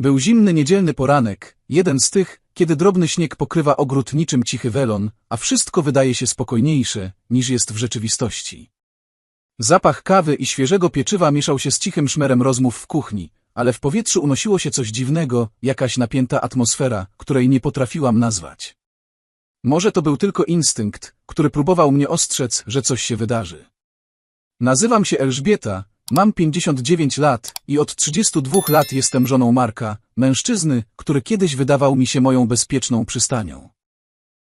Był zimny niedzielny poranek, jeden z tych, kiedy drobny śnieg pokrywa ogród niczym cichy welon, a wszystko wydaje się spokojniejsze, niż jest w rzeczywistości. Zapach kawy i świeżego pieczywa mieszał się z cichym szmerem rozmów w kuchni, ale w powietrzu unosiło się coś dziwnego, jakaś napięta atmosfera, której nie potrafiłam nazwać. Może to był tylko instynkt, który próbował mnie ostrzec, że coś się wydarzy. Nazywam się Elżbieta, mam 59 lat i od 32 lat jestem żoną Marka, mężczyzny, który kiedyś wydawał mi się moją bezpieczną przystanią.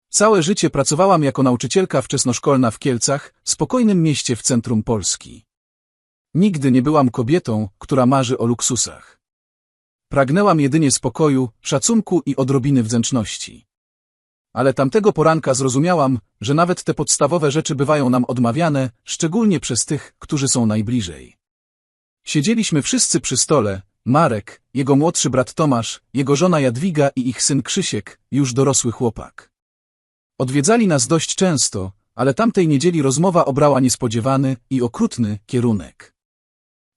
Całe życie pracowałam jako nauczycielka wczesnoszkolna w Kielcach, spokojnym mieście w centrum Polski. Nigdy nie byłam kobietą, która marzy o luksusach. Pragnęłam jedynie spokoju, szacunku i odrobiny wdzięczności. Ale tamtego poranka zrozumiałam, że nawet te podstawowe rzeczy bywają nam odmawiane, szczególnie przez tych, którzy są najbliżej. Siedzieliśmy wszyscy przy stole, Marek, jego młodszy brat Tomasz, jego żona Jadwiga i ich syn Krzysiek, już dorosły chłopak. Odwiedzali nas dość często, ale tamtej niedzieli rozmowa obrała niespodziewany i okrutny kierunek.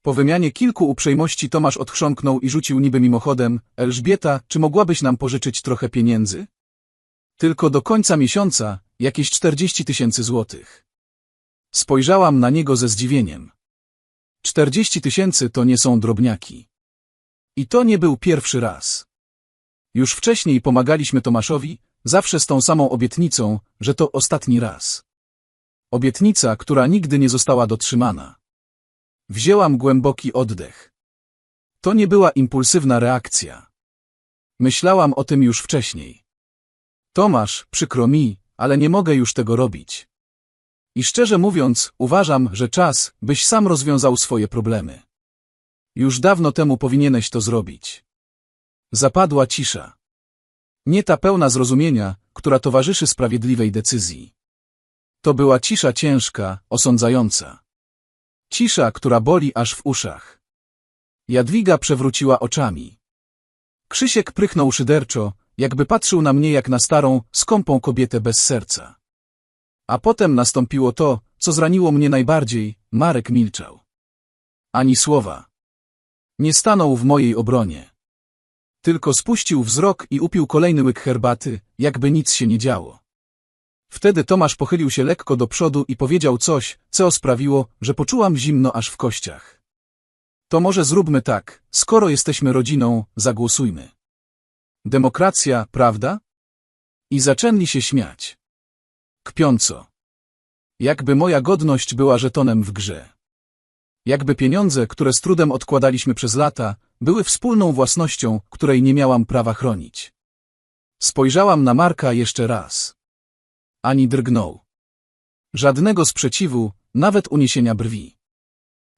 Po wymianie kilku uprzejmości Tomasz odchrząknął i rzucił niby mimochodem, Elżbieta, czy mogłabyś nam pożyczyć trochę pieniędzy? Tylko do końca miesiąca, jakieś 40 tysięcy złotych. Spojrzałam na niego ze zdziwieniem. 40 tysięcy to nie są drobniaki. I to nie był pierwszy raz. Już wcześniej pomagaliśmy Tomaszowi, zawsze z tą samą obietnicą, że to ostatni raz. Obietnica, która nigdy nie została dotrzymana. Wzięłam głęboki oddech. To nie była impulsywna reakcja. Myślałam o tym już wcześniej. Tomasz, przykro mi, ale nie mogę już tego robić. I szczerze mówiąc, uważam, że czas, byś sam rozwiązał swoje problemy. Już dawno temu powinieneś to zrobić. Zapadła cisza. Nie ta pełna zrozumienia, która towarzyszy sprawiedliwej decyzji. To była cisza ciężka, osądzająca. Cisza, która boli aż w uszach. Jadwiga przewróciła oczami. Krzysiek prychnął szyderczo, jakby patrzył na mnie jak na starą, skąpą kobietę bez serca. A potem nastąpiło to, co zraniło mnie najbardziej, Marek milczał. Ani słowa. Nie stanął w mojej obronie. Tylko spuścił wzrok i upił kolejny łyk herbaty, jakby nic się nie działo. Wtedy Tomasz pochylił się lekko do przodu i powiedział coś, co sprawiło, że poczułam zimno aż w kościach. To może zróbmy tak, skoro jesteśmy rodziną, zagłosujmy. Demokracja, prawda? I zaczęli się śmiać. Kpiąco. Jakby moja godność była żetonem w grze. Jakby pieniądze, które z trudem odkładaliśmy przez lata, były wspólną własnością, której nie miałam prawa chronić. Spojrzałam na Marka jeszcze raz. Ani drgnął. Żadnego sprzeciwu, nawet uniesienia brwi.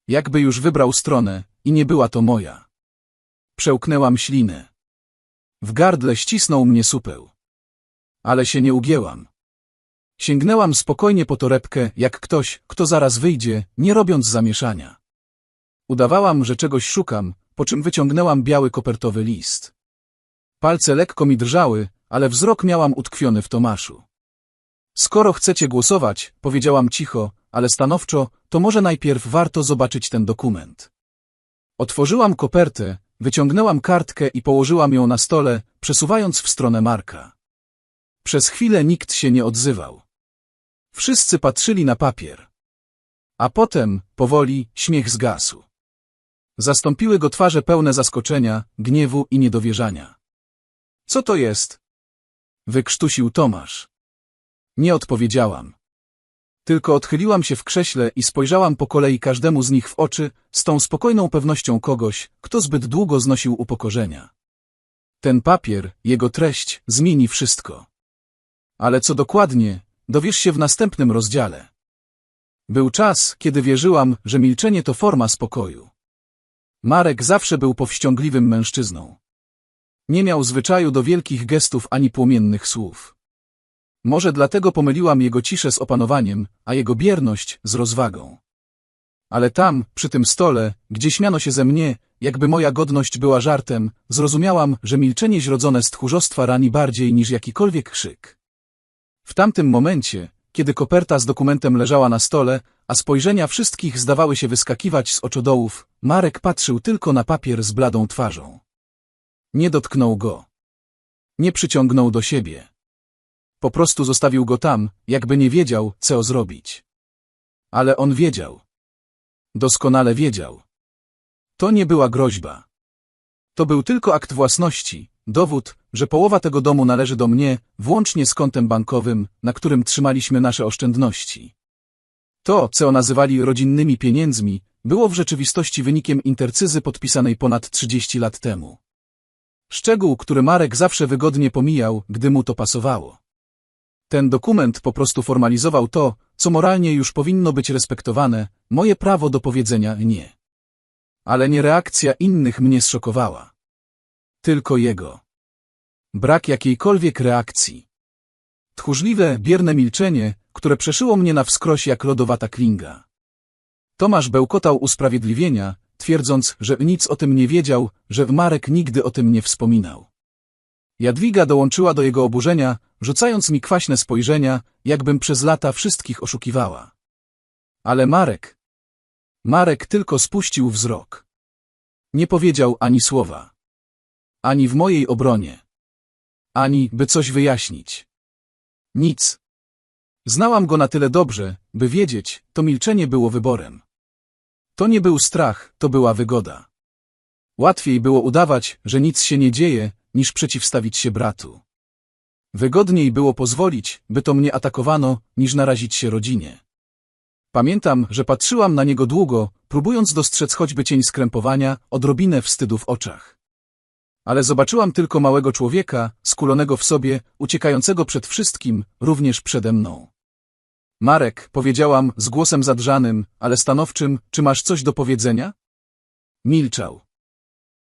Jakby już wybrał stronę i nie była to moja. Przełknęłam ślinę. W gardle ścisnął mnie supeł. Ale się nie ugięłam. Sięgnęłam spokojnie po torebkę, jak ktoś, kto zaraz wyjdzie, nie robiąc zamieszania. Udawałam, że czegoś szukam, po czym wyciągnęłam biały kopertowy list. Palce lekko mi drżały, ale wzrok miałam utkwiony w Tomaszu. Skoro chcecie głosować, powiedziałam cicho, ale stanowczo, to może najpierw warto zobaczyć ten dokument. Otworzyłam kopertę, wyciągnęłam kartkę i położyłam ją na stole, przesuwając w stronę Marka. Przez chwilę nikt się nie odzywał. Wszyscy patrzyli na papier. A potem, powoli, śmiech zgasł. Zastąpiły go twarze pełne zaskoczenia, gniewu i niedowierzania. Co to jest? Wykrztusił Tomasz. Nie odpowiedziałam. Tylko odchyliłam się w krześle i spojrzałam po kolei każdemu z nich w oczy, z tą spokojną pewnością kogoś, kto zbyt długo znosił upokorzenia. Ten papier, jego treść, zmieni wszystko. Ale co dokładnie, dowiesz się w następnym rozdziale. Był czas, kiedy wierzyłam, że milczenie to forma spokoju. Marek zawsze był powściągliwym mężczyzną. Nie miał zwyczaju do wielkich gestów ani płomiennych słów. Może dlatego pomyliłam jego ciszę z opanowaniem, a jego bierność z rozwagą. Ale tam, przy tym stole, gdzie śmiano się ze mnie, jakby moja godność była żartem, zrozumiałam, że milczenie zrodzone z tchórzostwa rani bardziej niż jakikolwiek krzyk. W tamtym momencie, kiedy koperta z dokumentem leżała na stole, a spojrzenia wszystkich zdawały się wyskakiwać z oczodołów, Marek patrzył tylko na papier z bladą twarzą. Nie dotknął go. Nie przyciągnął do siebie. Po prostu zostawił go tam, jakby nie wiedział, co zrobić. Ale on wiedział. Doskonale wiedział. To nie była groźba. To był tylko akt własności, dowód, że połowa tego domu należy do mnie, włącznie z kontem bankowym, na którym trzymaliśmy nasze oszczędności. To, co nazywali rodzinnymi pieniędzmi, było w rzeczywistości wynikiem intercyzy podpisanej ponad 30 lat temu. Szczegół, który Marek zawsze wygodnie pomijał, gdy mu to pasowało. Ten dokument po prostu formalizował to, co moralnie już powinno być respektowane, moje prawo do powiedzenia nie. Ale nie reakcja innych mnie zszokowała. Tylko jego. Brak jakiejkolwiek reakcji. Tchórzliwe, bierne milczenie, które przeszyło mnie na wskroś jak lodowata klinga. Tomasz bełkotał usprawiedliwienia, twierdząc, że nic o tym nie wiedział, że Marek nigdy o tym nie wspominał. Jadwiga dołączyła do jego oburzenia, rzucając mi kwaśne spojrzenia, jakbym przez lata wszystkich oszukiwała. Ale Marek... Marek tylko spuścił wzrok. Nie powiedział ani słowa. Ani w mojej obronie. Ani, by coś wyjaśnić. Nic. Znałam go na tyle dobrze, by wiedzieć, to milczenie było wyborem. To nie był strach, to była wygoda. Łatwiej było udawać, że nic się nie dzieje, niż przeciwstawić się bratu. Wygodniej było pozwolić, by to mnie atakowano, niż narazić się rodzinie. Pamiętam, że patrzyłam na niego długo, próbując dostrzec choćby cień skrępowania, odrobinę wstydu w oczach. Ale zobaczyłam tylko małego człowieka, skulonego w sobie, uciekającego przed wszystkim, również przede mną. Marek, powiedziałam z głosem zadrżanym, ale stanowczym, czy masz coś do powiedzenia? Milczał.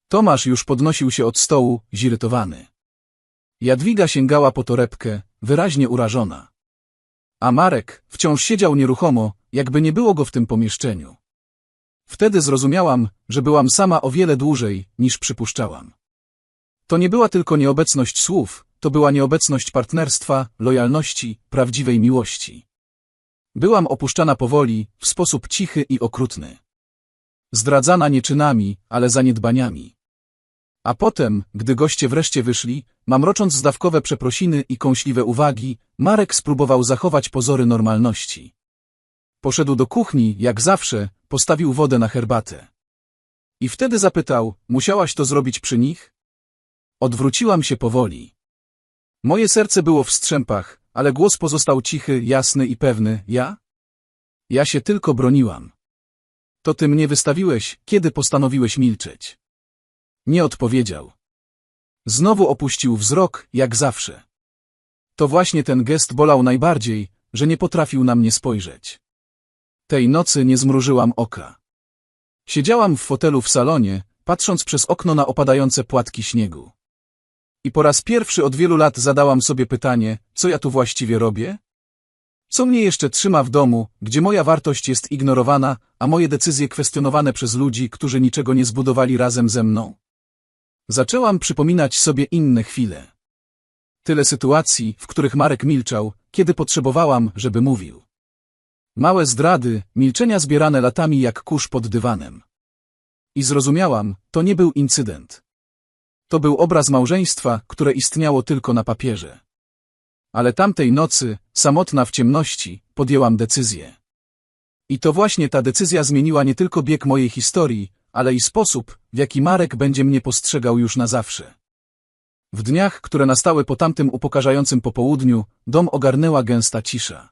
Tomasz już podnosił się od stołu, zirytowany. Jadwiga sięgała po torebkę, wyraźnie urażona. A Marek wciąż siedział nieruchomo, jakby nie było go w tym pomieszczeniu. Wtedy zrozumiałam, że byłam sama o wiele dłużej, niż przypuszczałam. To nie była tylko nieobecność słów, to była nieobecność partnerstwa, lojalności, prawdziwej miłości. Byłam opuszczana powoli, w sposób cichy i okrutny. Zdradzana nie czynami, ale zaniedbaniami. A potem, gdy goście wreszcie wyszli, mamrocząc zdawkowe przeprosiny i kąśliwe uwagi, Marek spróbował zachować pozory normalności. Poszedł do kuchni, jak zawsze, postawił wodę na herbatę. I wtedy zapytał, musiałaś to zrobić przy nich? Odwróciłam się powoli. Moje serce było w strzępach, ale głos pozostał cichy, jasny i pewny. Ja? Ja się tylko broniłam. To ty mnie wystawiłeś, kiedy postanowiłeś milczeć. Nie odpowiedział. Znowu opuścił wzrok, jak zawsze. To właśnie ten gest bolał najbardziej, że nie potrafił na mnie spojrzeć. Tej nocy nie zmrużyłam oka. Siedziałam w fotelu w salonie, patrząc przez okno na opadające płatki śniegu. I po raz pierwszy od wielu lat zadałam sobie pytanie, co ja tu właściwie robię? Co mnie jeszcze trzyma w domu, gdzie moja wartość jest ignorowana, a moje decyzje kwestionowane przez ludzi, którzy niczego nie zbudowali razem ze mną? Zaczęłam przypominać sobie inne chwile. Tyle sytuacji, w których Marek milczał, kiedy potrzebowałam, żeby mówił. Małe zdrady, milczenia zbierane latami jak kurz pod dywanem. I zrozumiałam, to nie był incydent. To był obraz małżeństwa, które istniało tylko na papierze. Ale tamtej nocy, samotna w ciemności, podjęłam decyzję. I to właśnie ta decyzja zmieniła nie tylko bieg mojej historii, ale i sposób, w jaki Marek będzie mnie postrzegał już na zawsze. W dniach, które nastały po tamtym upokarzającym popołudniu, dom ogarnęła gęsta cisza.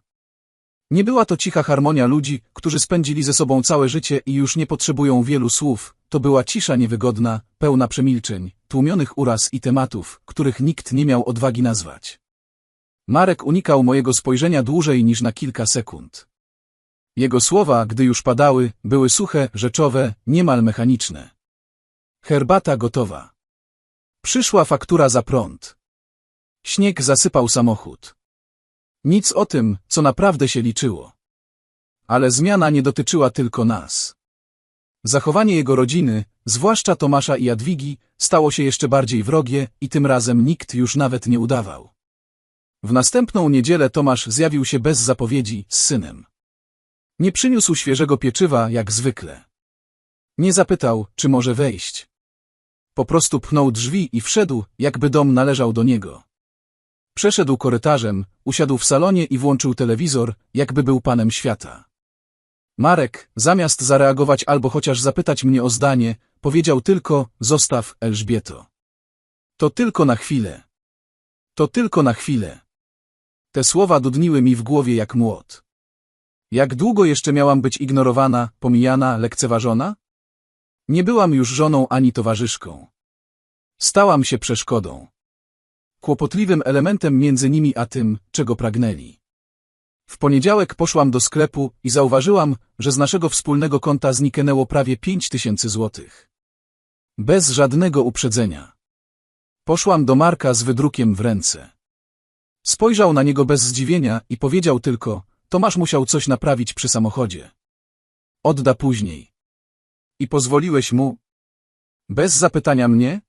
Nie była to cicha harmonia ludzi, którzy spędzili ze sobą całe życie i już nie potrzebują wielu słów, to była cisza niewygodna, pełna przemilczeń, tłumionych uraz i tematów, których nikt nie miał odwagi nazwać. Marek unikał mojego spojrzenia dłużej niż na kilka sekund. Jego słowa, gdy już padały, były suche, rzeczowe, niemal mechaniczne. Herbata gotowa. Przyszła faktura za prąd. Śnieg zasypał samochód. Nic o tym, co naprawdę się liczyło. Ale zmiana nie dotyczyła tylko nas. Zachowanie jego rodziny, zwłaszcza Tomasza i Jadwigi, stało się jeszcze bardziej wrogie i tym razem nikt już nawet nie udawał. W następną niedzielę Tomasz zjawił się bez zapowiedzi z synem. Nie przyniósł świeżego pieczywa jak zwykle. Nie zapytał, czy może wejść. Po prostu pchnął drzwi i wszedł, jakby dom należał do niego. Przeszedł korytarzem, usiadł w salonie i włączył telewizor, jakby był panem świata. Marek, zamiast zareagować albo chociaż zapytać mnie o zdanie, powiedział tylko, zostaw, Elżbieto. To tylko na chwilę. To tylko na chwilę. Te słowa dudniły mi w głowie jak młot. Jak długo jeszcze miałam być ignorowana, pomijana, lekceważona? Nie byłam już żoną ani towarzyszką. Stałam się przeszkodą. Kłopotliwym elementem między nimi a tym, czego pragnęli. W poniedziałek poszłam do sklepu i zauważyłam, że z naszego wspólnego konta zniknęło prawie pięć tysięcy złotych. Bez żadnego uprzedzenia. Poszłam do Marka z wydrukiem w ręce. Spojrzał na niego bez zdziwienia i powiedział tylko, Tomasz musiał coś naprawić przy samochodzie. Odda później. I pozwoliłeś mu? Bez zapytania mnie?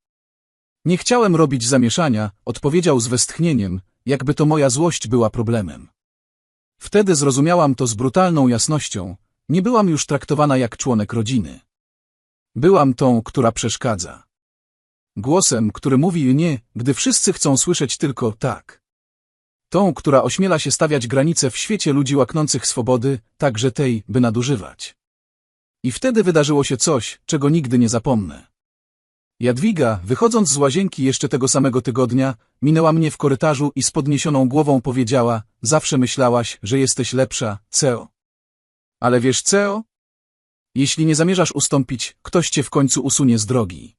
Nie chciałem robić zamieszania, odpowiedział z westchnieniem, jakby to moja złość była problemem. Wtedy zrozumiałam to z brutalną jasnością, nie byłam już traktowana jak członek rodziny. Byłam tą, która przeszkadza. Głosem, który mówi nie, gdy wszyscy chcą słyszeć tylko tak. Tą, która ośmiela się stawiać granice w świecie ludzi łaknących swobody, także tej, by nadużywać. I wtedy wydarzyło się coś, czego nigdy nie zapomnę. Jadwiga, wychodząc z łazienki jeszcze tego samego tygodnia, minęła mnie w korytarzu i z podniesioną głową powiedziała, zawsze myślałaś, że jesteś lepsza, Ceo. Ale wiesz, Ceo? Jeśli nie zamierzasz ustąpić, ktoś cię w końcu usunie z drogi.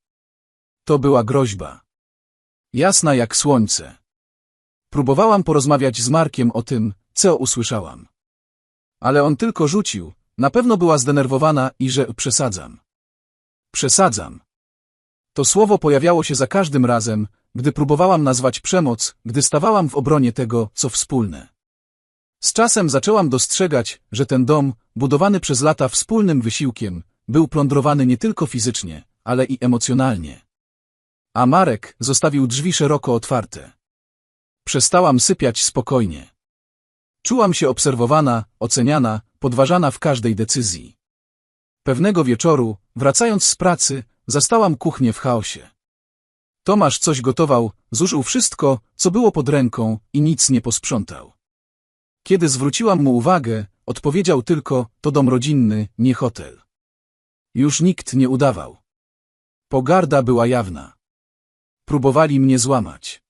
To była groźba. Jasna jak słońce. Próbowałam porozmawiać z Markiem o tym, co usłyszałam. Ale on tylko rzucił, na pewno była zdenerwowana i że przesadzam. Przesadzam. To słowo pojawiało się za każdym razem, gdy próbowałam nazwać przemoc, gdy stawałam w obronie tego, co wspólne. Z czasem zaczęłam dostrzegać, że ten dom, budowany przez lata wspólnym wysiłkiem, był plądrowany nie tylko fizycznie, ale i emocjonalnie. A Marek zostawił drzwi szeroko otwarte. Przestałam sypiać spokojnie. Czułam się obserwowana, oceniana, podważana w każdej decyzji. Pewnego wieczoru, wracając z pracy, zastałam kuchnię w chaosie. Tomasz coś gotował, zużył wszystko, co było pod ręką i nic nie posprzątał. Kiedy zwróciłam mu uwagę, odpowiedział tylko, to dom rodzinny, nie hotel. Już nikt nie udawał. Pogarda była jawna. Próbowali mnie złamać.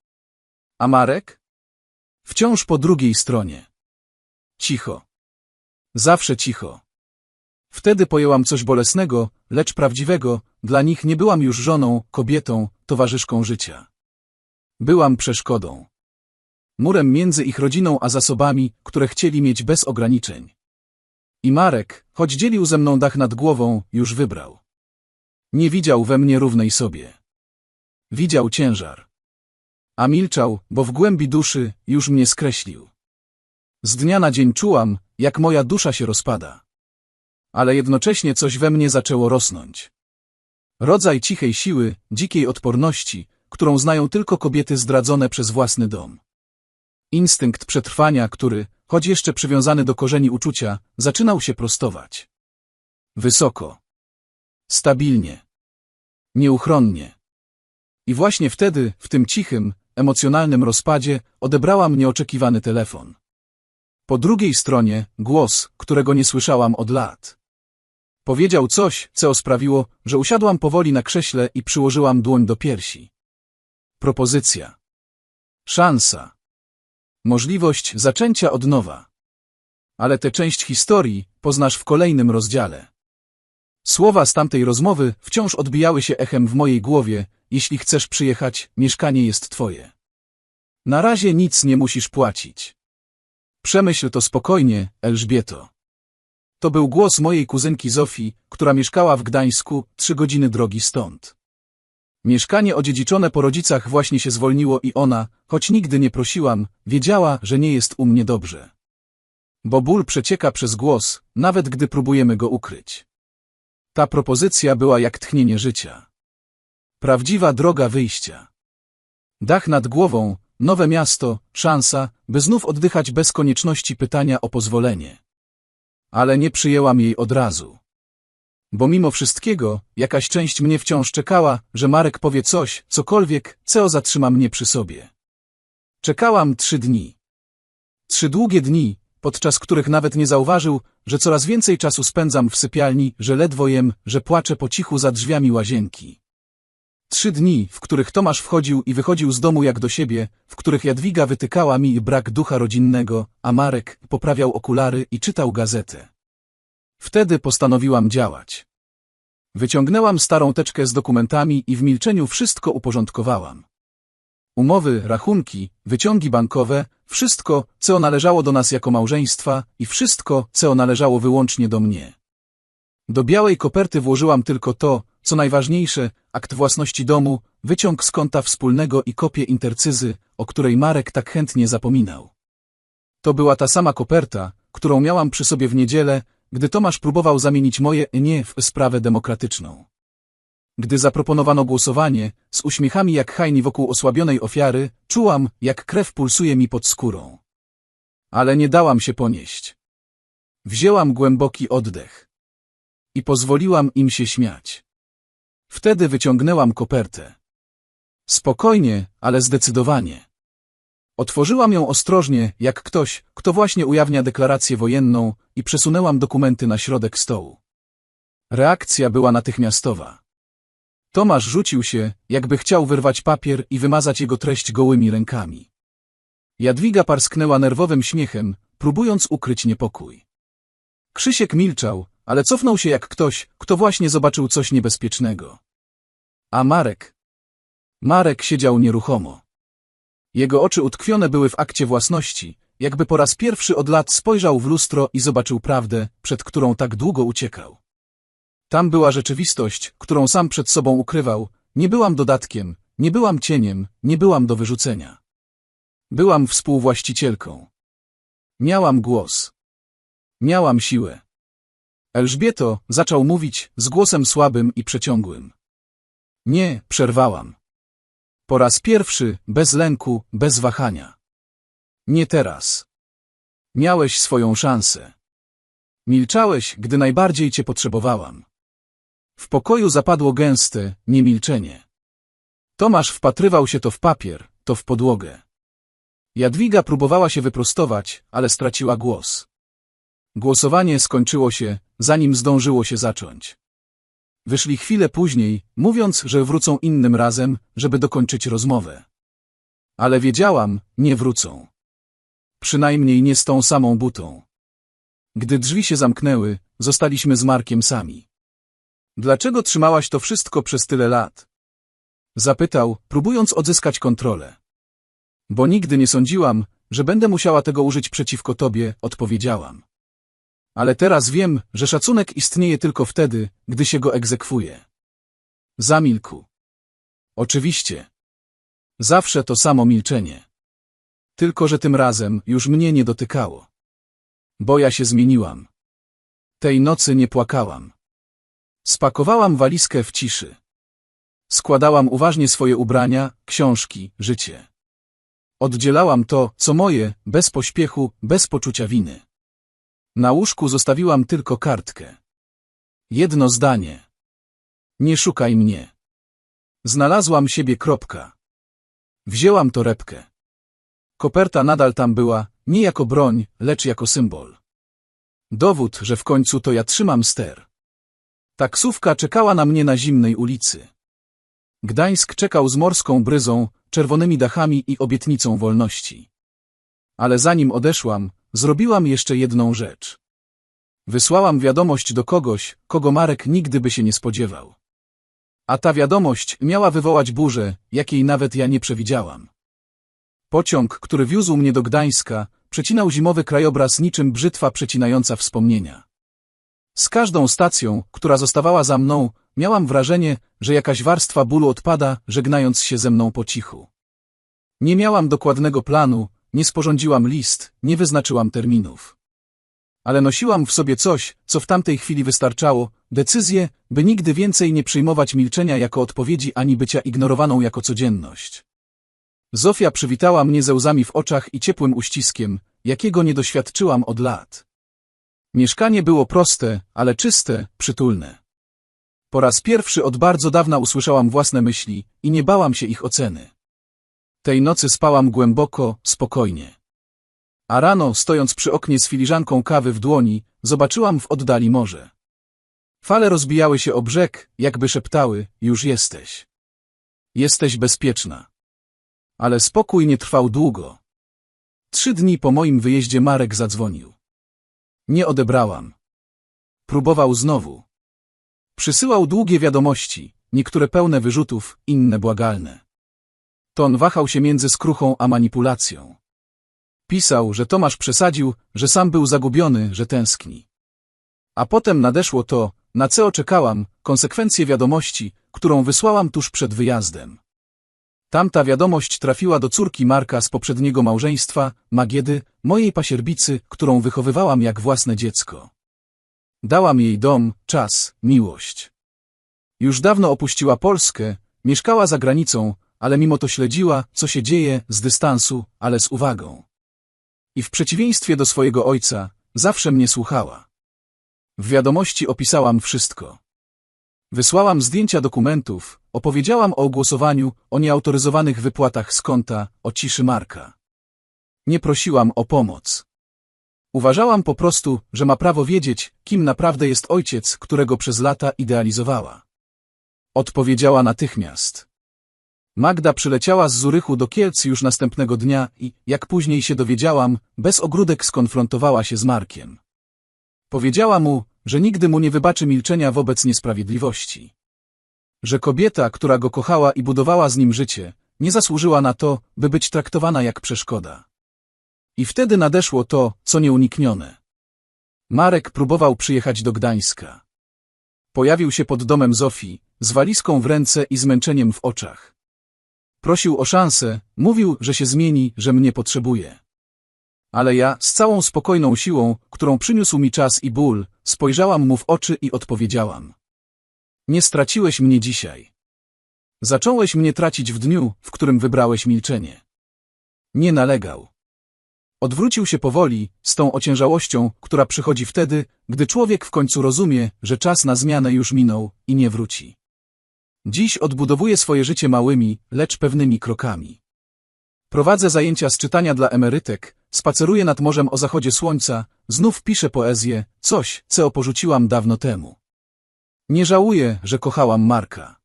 A Marek? Wciąż po drugiej stronie. Cicho. Zawsze cicho. Wtedy pojęłam coś bolesnego, lecz prawdziwego, dla nich nie byłam już żoną, kobietą, towarzyszką życia. Byłam przeszkodą. Murem między ich rodziną a zasobami, które chcieli mieć bez ograniczeń. I Marek, choć dzielił ze mną dach nad głową, już wybrał. Nie widział we mnie równej sobie. Widział ciężar. A milczał, bo w głębi duszy już mnie skreślił. Z dnia na dzień czułam, jak moja dusza się rozpada. Ale jednocześnie coś we mnie zaczęło rosnąć. Rodzaj cichej siły, dzikiej odporności, którą znają tylko kobiety zdradzone przez własny dom. Instynkt przetrwania, który, choć jeszcze przywiązany do korzeni uczucia, zaczynał się prostować. Wysoko. Stabilnie. Nieuchronnie. I właśnie wtedy, w tym cichym, emocjonalnym rozpadzie, odebrałam nieoczekiwany telefon. Po drugiej stronie głos, którego nie słyszałam od lat. Powiedział coś, co sprawiło, że usiadłam powoli na krześle i przyłożyłam dłoń do piersi. Propozycja. Szansa. Możliwość zaczęcia od nowa. Ale tę część historii poznasz w kolejnym rozdziale. Słowa z tamtej rozmowy wciąż odbijały się echem w mojej głowie. Jeśli chcesz przyjechać, mieszkanie jest twoje. Na razie nic nie musisz płacić. Przemyśl to spokojnie, Elżbieto. To był głos mojej kuzynki Zofii, która mieszkała w Gdańsku, trzy godziny drogi stąd. Mieszkanie odziedziczone po rodzicach właśnie się zwolniło i ona, choć nigdy nie prosiłam, wiedziała, że nie jest u mnie dobrze. Bo ból przecieka przez głos, nawet gdy próbujemy go ukryć. Ta propozycja była jak tchnienie życia. Prawdziwa droga wyjścia. Dach nad głową, nowe miasto, szansa, by znów oddychać bez konieczności pytania o pozwolenie. Ale nie przyjęłam jej od razu. Bo mimo wszystkiego, jakaś część mnie wciąż czekała, że Marek powie coś, cokolwiek, co zatrzyma mnie przy sobie. Czekałam trzy dni. Trzy długie dni, podczas których nawet nie zauważył, że coraz więcej czasu spędzam w sypialni, że ledwo jem, że płaczę po cichu za drzwiami łazienki. Trzy dni, w których Tomasz wchodził i wychodził z domu jak do siebie, w których Jadwiga wytykała mi brak ducha rodzinnego, a Marek poprawiał okulary i czytał gazetę. Wtedy postanowiłam działać. Wyciągnęłam starą teczkę z dokumentami i w milczeniu wszystko uporządkowałam. Umowy, rachunki, wyciągi bankowe, wszystko, co należało do nas jako małżeństwa i wszystko, co należało wyłącznie do mnie. Do białej koperty włożyłam tylko to, co najważniejsze, akt własności domu, wyciąg z konta wspólnego i kopię intercyzy, o której Marek tak chętnie zapominał. To była ta sama koperta, którą miałam przy sobie w niedzielę, gdy Tomasz próbował zamienić moje nie w sprawę demokratyczną. Gdy zaproponowano głosowanie, z uśmiechami jak hajni wokół osłabionej ofiary, czułam, jak krew pulsuje mi pod skórą. Ale nie dałam się ponieść. Wzięłam głęboki oddech. I pozwoliłam im się śmiać. Wtedy wyciągnęłam kopertę. Spokojnie, ale zdecydowanie. Otworzyłam ją ostrożnie, jak ktoś, kto właśnie ujawnia deklarację wojenną i przesunęłam dokumenty na środek stołu. Reakcja była natychmiastowa. Tomasz rzucił się, jakby chciał wyrwać papier i wymazać jego treść gołymi rękami. Jadwiga parsknęła nerwowym śmiechem, próbując ukryć niepokój. Krzysiek milczał, ale cofnął się jak ktoś, kto właśnie zobaczył coś niebezpiecznego. A Marek? Marek siedział nieruchomo. Jego oczy utkwione były w akcie własności, jakby po raz pierwszy od lat spojrzał w lustro i zobaczył prawdę, przed którą tak długo uciekał. Tam była rzeczywistość, którą sam przed sobą ukrywał, nie byłam dodatkiem, nie byłam cieniem, nie byłam do wyrzucenia. Byłam współwłaścicielką. Miałam głos. Miałam siłę. Elżbieto, zaczął mówić, z głosem słabym i przeciągłym. Nie, przerwałam. Po raz pierwszy, bez lęku, bez wahania. Nie teraz. Miałeś swoją szansę. Milczałeś, gdy najbardziej cię potrzebowałam. W pokoju zapadło gęste, niemilczenie. Tomasz wpatrywał się to w papier, to w podłogę. Jadwiga próbowała się wyprostować, ale straciła głos. Głosowanie skończyło się, zanim zdążyło się zacząć. Wyszli chwilę później, mówiąc, że wrócą innym razem, żeby dokończyć rozmowę. Ale wiedziałam, nie wrócą. Przynajmniej nie z tą samą butą. Gdy drzwi się zamknęły, zostaliśmy z Markiem sami. Dlaczego trzymałaś to wszystko przez tyle lat? Zapytał, próbując odzyskać kontrolę. Bo nigdy nie sądziłam, że będę musiała tego użyć przeciwko tobie, odpowiedziałam. Ale teraz wiem, że szacunek istnieje tylko wtedy, gdy się go egzekwuje. Zamilkł. Oczywiście. Zawsze to samo milczenie. Tylko, że tym razem już mnie nie dotykało. Bo ja się zmieniłam. Tej nocy nie płakałam. Spakowałam walizkę w ciszy. Składałam uważnie swoje ubrania, książki, życie. Oddzielałam to, co moje, bez pośpiechu, bez poczucia winy. Na łóżku zostawiłam tylko kartkę. Jedno zdanie. Nie szukaj mnie. Znalazłam siebie kropka. Wzięłam torebkę. Koperta nadal tam była, nie jako broń, lecz jako symbol. Dowód, że w końcu to ja trzymam ster. Taksówka czekała na mnie na zimnej ulicy. Gdańsk czekał z morską bryzą, czerwonymi dachami i obietnicą wolności. Ale zanim odeszłam, zrobiłam jeszcze jedną rzecz. Wysłałam wiadomość do kogoś, kogo Marek nigdy by się nie spodziewał. A ta wiadomość miała wywołać burzę, jakiej nawet ja nie przewidziałam. Pociąg, który wiózł mnie do Gdańska, przecinał zimowy krajobraz niczym brzytwa przecinająca wspomnienia. Z każdą stacją, która zostawała za mną, miałam wrażenie, że jakaś warstwa bólu odpada, żegnając się ze mną po cichu. Nie miałam dokładnego planu, nie sporządziłam list, nie wyznaczyłam terminów. Ale nosiłam w sobie coś, co w tamtej chwili wystarczało, decyzję, by nigdy więcej nie przyjmować milczenia jako odpowiedzi ani bycia ignorowaną jako codzienność. Zofia przywitała mnie ze łzami w oczach i ciepłym uściskiem, jakiego nie doświadczyłam od lat. Mieszkanie było proste, ale czyste, przytulne. Po raz pierwszy od bardzo dawna usłyszałam własne myśli i nie bałam się ich oceny. Tej nocy spałam głęboko, spokojnie. A rano, stojąc przy oknie z filiżanką kawy w dłoni, zobaczyłam w oddali morze. Fale rozbijały się o brzeg, jakby szeptały, już jesteś. Jesteś bezpieczna. Ale spokój nie trwał długo. Trzy dni po moim wyjeździe Marek zadzwonił. Nie odebrałam. Próbował znowu. Przysyłał długie wiadomości, niektóre pełne wyrzutów, inne błagalne. Ton wahał się między skruchą a manipulacją. Pisał, że Tomasz przesadził, że sam był zagubiony, że tęskni. A potem nadeszło to, na co czekałam, konsekwencje wiadomości, którą wysłałam tuż przed wyjazdem. Tamta wiadomość trafiła do córki Marka z poprzedniego małżeństwa, Magiedy, mojej pasierbicy, którą wychowywałam jak własne dziecko. Dałam jej dom, czas, miłość. Już dawno opuściła Polskę, mieszkała za granicą, ale mimo to śledziła, co się dzieje, z dystansu, ale z uwagą. I w przeciwieństwie do swojego ojca, zawsze mnie słuchała. W wiadomości opisałam wszystko. Wysłałam zdjęcia dokumentów, opowiedziałam o głosowaniu, o nieautoryzowanych wypłatach z konta, o ciszy Marka. Nie prosiłam o pomoc. Uważałam po prostu, że ma prawo wiedzieć, kim naprawdę jest ojciec, którego przez lata idealizowała. Odpowiedziała natychmiast. Magda przyleciała z Zurychu do Kielc już następnego dnia i, jak później się dowiedziałam, bez ogródek skonfrontowała się z Markiem. Powiedziała mu, że nigdy mu nie wybaczy milczenia wobec niesprawiedliwości. Że kobieta, która go kochała i budowała z nim życie, nie zasłużyła na to, by być traktowana jak przeszkoda. I wtedy nadeszło to, co nieuniknione. Marek próbował przyjechać do Gdańska. Pojawił się pod domem Zofii, z walizką w ręce i zmęczeniem w oczach. Prosił o szansę, mówił, że się zmieni, że mnie potrzebuje. Ale ja, z całą spokojną siłą, którą przyniósł mi czas i ból, spojrzałam mu w oczy i odpowiedziałam. Nie straciłeś mnie dzisiaj. Zacząłeś mnie tracić w dniu, w którym wybrałeś milczenie. Nie nalegał. Odwrócił się powoli, z tą ociężałością, która przychodzi wtedy, gdy człowiek w końcu rozumie, że czas na zmianę już minął i nie wróci. Dziś odbudowuję swoje życie małymi, lecz pewnymi krokami. Prowadzę zajęcia z czytania dla emerytek, spaceruję nad morzem o zachodzie słońca, znów piszę poezję, coś, co porzuciłam dawno temu. Nie żałuję, że kochałam Marka.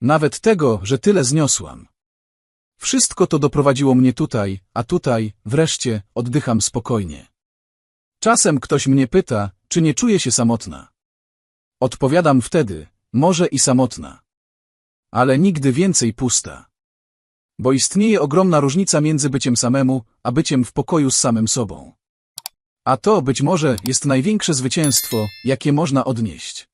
Nawet tego, że tyle zniosłam. Wszystko to doprowadziło mnie tutaj, a tutaj, wreszcie, oddycham spokojnie. Czasem ktoś mnie pyta, czy nie czuję się samotna. Odpowiadam wtedy, może i samotna. Ale nigdy więcej pusta. Bo istnieje ogromna różnica między byciem samemu, a byciem w pokoju z samym sobą. A to, być może, jest największe zwycięstwo, jakie można odnieść.